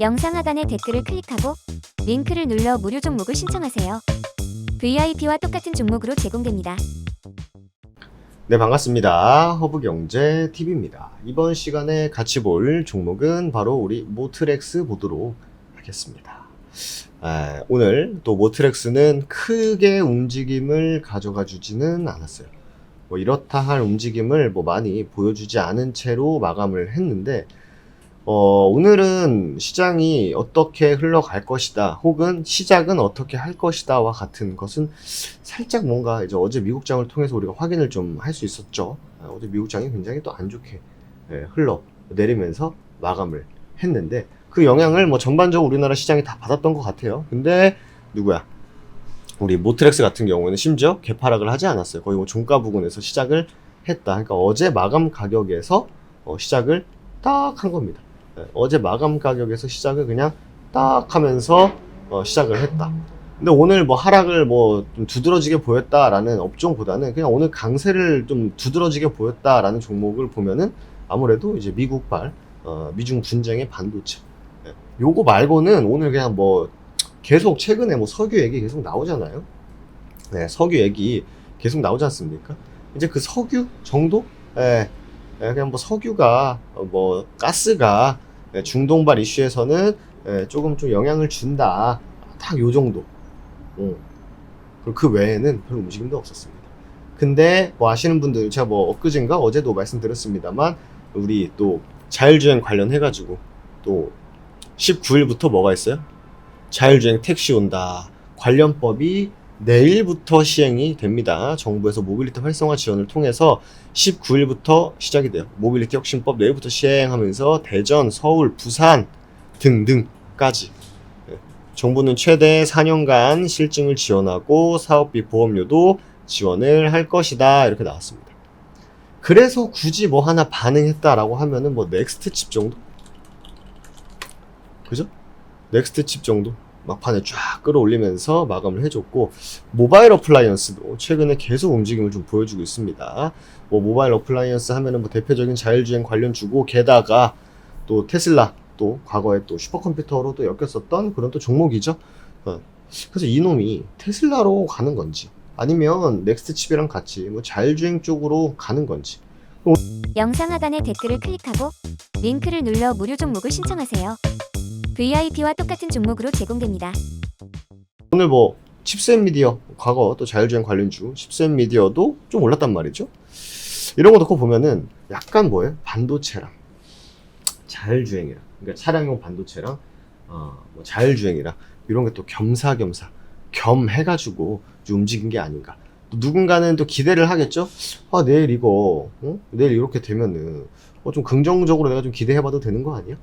영상 하단의 댓글을 클릭하고 링크를 눌러 무료 종목을 신청하세요. VIP와 똑같은 종목으로 제공됩니다. 네, 반갑습니다. 허브경제 TV입니다. 이번 시간에 같이 볼 종목은 바로 우리 모트렉스 보도록 하겠습니다. 아, 오늘 또 모트렉스는 크게 움직임을 가져가 주지는 않았어요. 뭐 이렇다 할 움직임을 뭐 많이 보여주지 않은 채로 마감을 했는데, 어, 오늘은 시장이 어떻게 흘러갈 것이다, 혹은 시작은 어떻게 할 것이다와 같은 것은 살짝 뭔가 이제 어제 미국장을 통해서 우리가 확인을 좀 할 수 있었죠. 아, 어제 미국장이 굉장히 또 안 좋게 예, 흘러 내리면서 마감을 했는데 그 영향을 뭐 전반적으로 우리나라 시장이 다 받았던 것 같아요. 근데 누구야? 우리 모트렉스 같은 경우에는 심지어 개파락을 하지 않았어요. 거의 뭐 종가 부근에서 시작을 했다. 그러니까 어제 마감 가격에서 어, 시작을 딱 한 겁니다. 예, 어제 마감 가격에서 시작을 그냥 딱 하면서 어, 시작을 했다. 근데 오늘 뭐 하락을 뭐 좀 두드러지게 보였다라는 업종보다는 그냥 오늘 강세를 좀 두드러지게 보였다라는 종목을 보면은 아무래도 이제 미국발 어, 미중 분쟁의 반도체 예. 요거 말고는 오늘 그냥 뭐 계속 최근에 뭐 석유 얘기 계속 나오잖아요. 네, 석유 얘기 계속 나오지 않습니까? 이제 그 석유 정도? 예, 예, 그냥 뭐 석유가 어, 뭐 가스가 예, 중동발 이슈에서는 예, 조금 좀 영향을 준다. 딱 요 정도. 어. 그리고 그 외에는 별 움직임도 없었습니다. 근데 뭐 아시는 분들 제가 뭐 엊그젠가 어제도 말씀드렸습니다만 우리 또 자율주행 관련해가지고 또 19일부터 뭐가 있어요? 자율주행 택시 온다. 관련법이 내일부터 시행이 됩니다. 정부에서 모빌리티 활성화 지원을 통해서 19일부터 시작이 돼요. 모빌리티 혁신법 내일부터 시행하면서 대전, 서울, 부산 등등까지 예. 정부는 최대 4년간 실증을 지원하고 사업비 보험료도 지원을 할 것이다 이렇게 나왔습니다. 그래서 굳이 뭐 하나 반응했다라고 하면은 뭐 넥스트 칩 정도? 그죠? 넥스트 칩 정도? 막판에 쫙 끌어올리면서 마감을 해줬고 모바일 어플라이언스도 최근에 계속 움직임을 좀 보여주고 있습니다. 뭐 모바일 어플라이언스 하면은 뭐 대표적인 자율주행 관련 주고 게다가 또 테슬라 또 과거에 또 슈퍼컴퓨터로 또 엮였었던 그런 또 종목이죠. 어. 그래서 이놈이 테슬라로 가는 건지 아니면 넥스트 칩이랑 같이 뭐 자율주행 쪽으로 가는 건지 영상 하단의 댓글을 클릭하고 링크를 눌러 무료 종목을 신청하세요. VIP와 똑같은 종목으로 제공됩니다. 오늘 뭐 칩셋 미디어 과거 또 자율주행 관련주 칩셋 미디어도 좀 올랐단 말이죠. 이런 거 놓고 보면은 약간 뭐예요? 반도체랑 자율주행이랑 그러니까 차량용 반도체랑 어, 뭐 자율주행이랑 이런 게 또 겸사겸사 겸 해가지고 좀 움직인 게 아닌가. 또 누군가는 또 기대를 하겠죠. 아 내일 이거 어? 내일 이렇게 되면은 어, 좀 긍정적으로 내가 좀 기대해봐도 되는 거 아니야?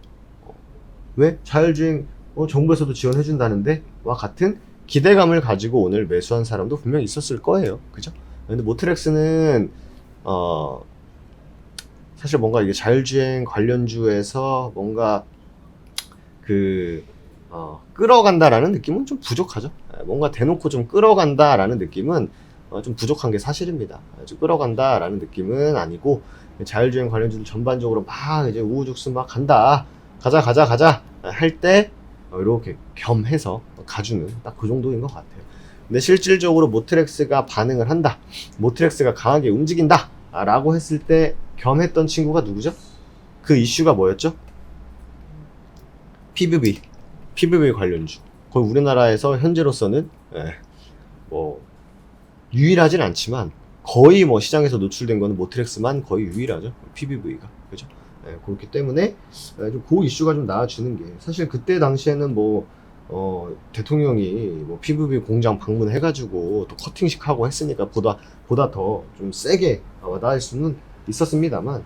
어, 왜 자율주행 어, 정부에서도 지원해준다는데 와 같은 기대감을 가지고 오늘 매수한 사람도 분명 있었을 거예요. 그죠? 근데 모트렉스는 어 사실 뭔가 이게 자율주행 관련주에서 뭔가 그 어, 끌어간다라는 느낌은 좀 부족하죠. 예, 뭔가 대놓고 좀 끌어간다라는 느낌은 어, 좀 부족한 게 사실입니다. 예, 좀 끌어간다라는 느낌은 아니고 자율주행 관련주들 전반적으로 막 이제 우후죽순 막 간다, 가자 가자 가자 할 때 이렇게 겸해서 가주는 딱 그 정도인 것 같아요. 근데 실질적으로 모트렉스가 반응을 한다, 모트렉스가 강하게 움직인다 라고 했을 때 겸했던 친구가 누구죠? 그 이슈가 뭐였죠? PVB, PVB 관련주. 거의 우리나라에서 현재로서는 예, 뭐 유일하진 않지만 거의 뭐 시장에서 노출된 거는 모트렉스만 거의 유일하죠. PVV가 그죠? 예, 그렇기 때문에 예, 좀그 이슈가 좀 나와주는 게 사실 그때 당시에는 뭐 어, 대통령이 뭐 PVB 공장 방문해가지고 또 커팅식 하고 했으니까 보다 보다 더 좀 세게 와닿을 수는 있었습니다만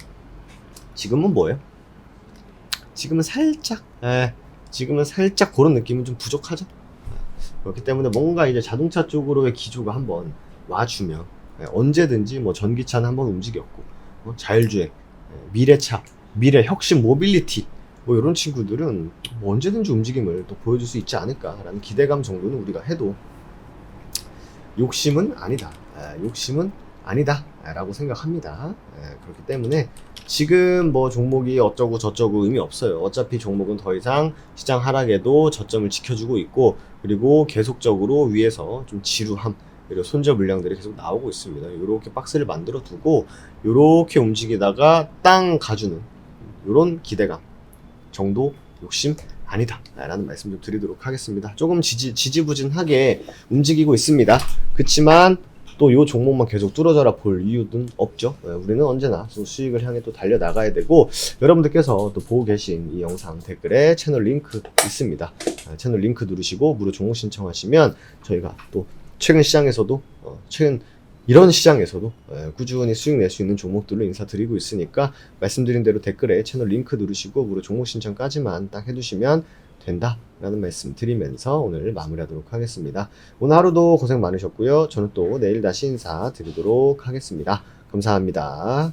지금은 뭐예요? 지금은 살짝 예, 지금은 살짝 그런 느낌은 좀 부족하죠. 예, 그렇기 때문에 뭔가 이제 자동차 쪽으로의 기조가 한번 와주면 예, 언제든지 뭐 전기차는 한번 움직였고 뭐 자율주행, 예, 미래차, 미래 혁신 모빌리티 뭐 이런 친구들은 뭐 언제든지 움직임을 또 보여줄 수 있지 않을까라는 기대감 정도는 우리가 해도 욕심은 아니다. 예, 욕심은 아니다 라고 생각합니다. 예, 그렇기 때문에 지금 뭐 종목이 어쩌고 저쩌고 의미 없어요. 어차피 종목은 더 이상 시장 하락에도 저점을 지켜주고 있고 그리고 계속적으로 위에서 좀 지루함 그리고 손절 물량들이 계속 나오고 있습니다. 이렇게 박스를 만들어 두고 이렇게 움직이다가 땅 가주는 이런 기대감 정도 욕심 아니다 라는 말씀 좀 드리도록 하겠습니다. 조금 지지, 지지부진하게 움직이고 있습니다. 그렇지만 또 이 종목만 계속 뚫어져라 볼 이유는 없죠. 예, 우리는 언제나 또 수익을 향해 또 달려 나가야 되고 여러분들께서 또 보고 계신 이 영상 댓글에 채널 링크 있습니다. 아, 채널 링크 누르시고 무료 종목 신청하시면 저희가 또 최근 시장에서도 어, 최근 이런 시장에서도 예, 꾸준히 수익 낼 수 있는 종목들로 인사드리고 있으니까 말씀드린 대로 댓글에 채널 링크 누르시고 무료 종목 신청까지만 딱 해두시면 된다라는 말씀 드리면서 오늘 마무리하도록 하겠습니다. 오늘 하루도 고생 많으셨고요. 저는 또 내일 다시 인사드리도록 하겠습니다. 감사합니다.